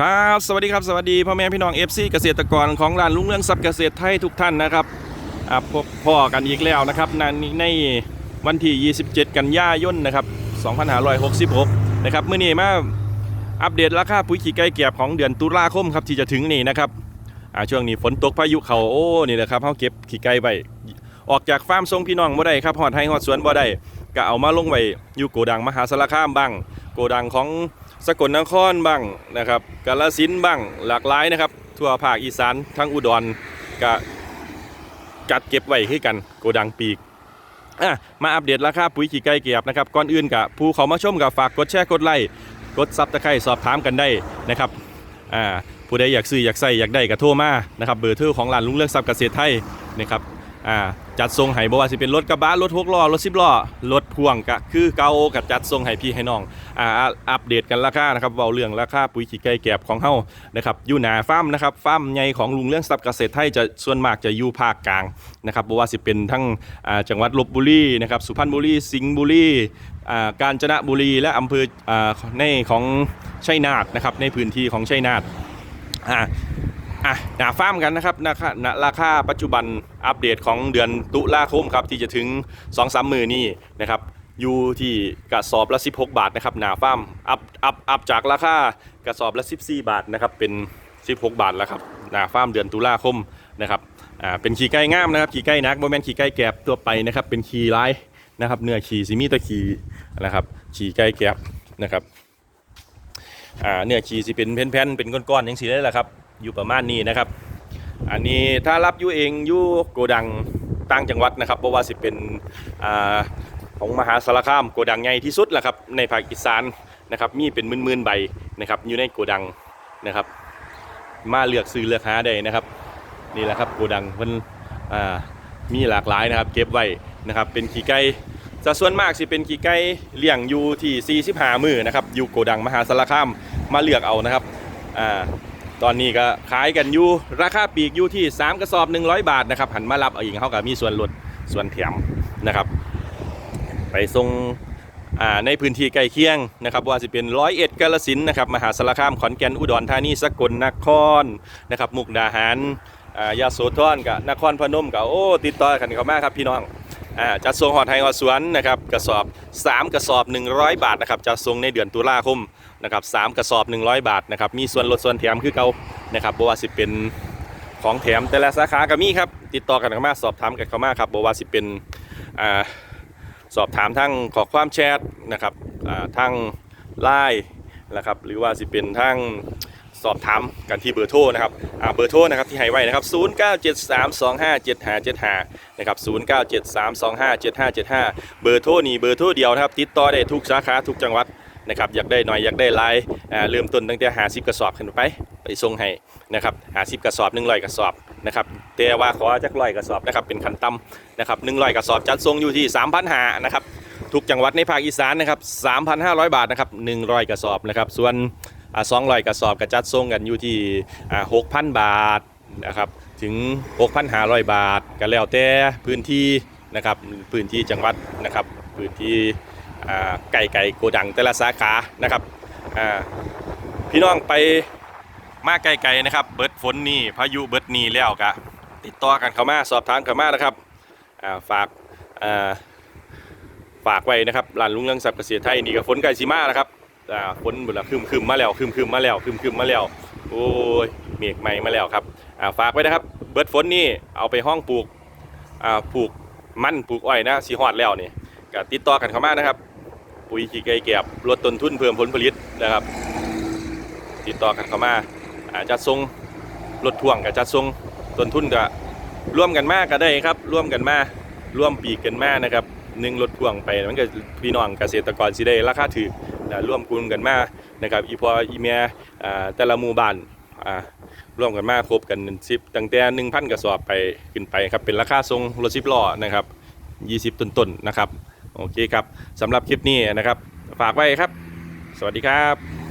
ครับสวัสดีครับสวัสดีพ่อแม่พี่น้อง FC เกษตรกรของร้านลุงเรื่องทรัพย์เกษตรไทยทุกท่านนะครับพบพ่อกันอีกแล้วนะครับในในวันที่ 27 กันยายนนะครับ2566นะครับเมื่อนี้มาอัปเดตราคาปุ๋ยขี้ไก่เกียบของเดือนตุลาคมครับที่จะถึงนี่นะครับช่วงนี้ฝนตกพายุเขาโอ้นี่แหละครับเขาเก็บขี้ไก่ไว้ออกจากฟาร์มทรงพี่น้องบ่ได้ครับหอดให้หอดสวนบ่ได้ก็เอามาลงไว้อยู่โกดังมหาสารคามบ้างโกดังของ สกลนครบ้างนะครับกาฬสินบ้างหลากหลายนะครับ ทั่วภาคอีสานทั้งอุดรก็จัดเก็บไว้ให้กันโกดังปีกอะมาอัปเดตราคาปุ๋ยขี้ไก่เกียบนะครับก่อนอื่นกับผู้เขามาชมกับฝากกดแชร์กดไลค์กดซับตะไคร้สอบถามกันได้นะครับอ่าผู้ใดอยากซื้ออยากใส่อยากได้ก็โทรมานะครับเบอร์โทรของร้านลุงเลือกทรัพย์เกษตรไทยนะครับอ่า จัดทรงให้บ่ว่าสิเป็นรถกระบะรถหกล้อรถสิบล้อรถพ่วงก็คือเก่ากับจัดทรงให้พี่ให้น้องอ่าอัปเดตกันราคานะครับเว้าเรื่องราคาปุ๋ยขี้ไก่แกบของเฮานะครับอยู่หนาฟาร์มนะครับฟาร์มใหญ่ของลุงเรื่องทรัพย์เกษตรไทยจะส่วนมากจะอยู่ภาคกลางนะครับบ่ว่าสิเป็นทั้งอ่าจังหวัดลบบุรีนะครับสุพรรณบุรีสิงห์บุรีอ่ากาญจนบุรีและอำเภออ่าในของชัยนาทนะครับในพื้นที่ของชัยนาทอ่า อะหนาฟ้ามกันนะครับราคาราคาปัจจุบันอัปเดตของเดือนตุลาคมครับที่จะถึง2-3มือนี่นะครับอยู่ที่กระสอบละ 16 บาทนะครับหนาฟ้ามอัพอัพอัพจากราคากระสอบละ 14 บาทนะครับเป็น16 บาทแล้วครับหนาฟ้ามเดือนตุลาคมนะครับอ่าเป็นขี่ไก่งามนะครับขี่ไก่นักโมเมนขี่ไก่แกบตัวไปนะครับเป็นขี่ร้ายนะครับเนื้อขี่ซิมีตะขี่นะครับขี่ไก่แกบนะครับอ่าเนื้อขี่สิเป็นแผ่นๆเป็นก้อนๆอย่างสีได้แหละครับ อยู่ประมาณนี้นะครับ อันนี้ถ้ารับยู่เองยู่โกดังต่างจังหวัดนะครับเพราะว่าสิเป็นอของมหาสารคามโกดังใหญ่ที่สุดแหละครับในภาคอีสานนะครับมีเป็นหมื่นๆใบนะครับอยู่ในโกดังนะครับ มาเลือกซื้อเลือกหาได้นะครับ นี่แหละครับโกดังเพิ่นมีหลากหลายนะครับ เก็บไว้นะครับเป็นขี้ไก่จะส่วนมากสิเป็นขี้ไก่เลี้ยงอยู่ที่45มือนะครับอยู่โกดังมหาสารคามมาเลือกเอานะครับอ่า ตอนนี้ก็ขายกันอยู่ราคาปีกอยู่ที่ 3 กระสอบ 100 บาทนะครับหันมารับเอาเองเขาก็มีส่วนลดส่วนแถมนะครับ ไปส่งในพื้นที่ใกล้เคียงนะครับว่าสิเป็นร้อยเอ็ดกาลสินนะครับมหาสารคามขอนแก่นอุดรธานีสกลนครนะครับมุกดาหารยาโสธรกับนครพนมกับโอ้ติดต่อกันเขามาครับพี่น้อง จัดส่งหอดไทยหอดสวนนะครับกระสอบ 3 กระสอบ 100 บาทนะครับจัดส่งในเดือนตุลาคมนะครับสามกระสอบ 100 บาทนะครับมีส่วนลดส่วนแถมคือเก่านะครับบ่ว่าสิเป็นของแถมแต่ละสาขาก็มีครับติดต่อกันเข้ามาสอบถามกันเข้ามาครับบ่ว่าสิเป็นอ่าสอบถามทั้งขอความแชทนะครับทั้งไลน์นะครับหรือว่าสิเป็นทั้ง สอบถามกันที่เบอร์โทรนะครับเบอร์โทรนะครับที่ให้ไว้นะครับ 0973257575 นะครับ 0973257575 เบอร์โทรนี่เบอร์โทรเดียวนะครับติดต่อได้ทุกสาขาทุกจังหวัดนะครับอยากได้หน่อยอยากได้ลายอ่เริ่มต้นตั้งแต่50กระสอบขึ้นไปไปส่งให้นะครับ50กระสอบ100กระสอบนะครับแต่ว่าขอจักร้อยกระสอบนะครับเป็นขั้นต่ำนะครับ100กระสอบจัดส่งอยู่ที่3,500นะครับทุกจังหวัดในภาคอีสานนะครับ3,500บาทนะครับ100กระสอบนะครับส่วน อ่า200กระสอบก็จัดส่งกันอยู่ที่อ่า6,000บาทนะครับถึง 6,500 บาทก็แล้วแต่พื้นที่นะครับพื้นที่จังหวัดนะครับพื้นที่ไก่ไก่โกดังแต่ละสาขานะครับพี่น้องไปมาไกลๆนะครับ เบิดฝนนี่พายุเบิดนี่แล้วกะติดต่อกันเข้ามาสอบถามเข้ามานะครับฝากฝากไว้นะครับร้านลุงเรืองทรัพย์เกษตรไทยนี่ก็ฝนไก่สีมาแล้วครับ อ่าฝนบุละคืมคืมมาแล้วคืมคืมมาแล้วคืมคืมมาแล้วโอ้ยเมฆใหม่มาแล้วครับอ่าฝากไว้นะครับ เบิร์ดฝนนี่เอาไปห้องปลูกอ่าปลูกมันปลูกอ้อยนะสีฮอดแล้วนี่ก็ติดต่อกันเข้ามานะครับ ปุ๋ยขี้ไก่แก็บลดต้นทุนเพิ่มผลผลิตนะครับ ติดต่อกันเข้ามาอาจจะทรงรถพ่วงกับจะทรงต้นทุนก็ร่วมกันมากก็ได้ครับ ร่วมกันมาร่วมปีกกันมากนะครับหนึ่งรถพ่วงไปมันก็พี่น้องเกษตรกรสิได้ราคาถือ ร่วมกลุ่มกันมานะครับอีพออีเมียแต่ละหมู่บ้านร่วมกันมาครบกันสิบตั้งแต่หนึ่งพันกระสอบไปขึ้นไปครับเป็นราคาทรงรถสิบล้อนะครับยี่สิบต้นๆนะครับโอเคครับสำหรับคลิปนี้นะครับ ฝากไว้ครับ สวัสดีครับ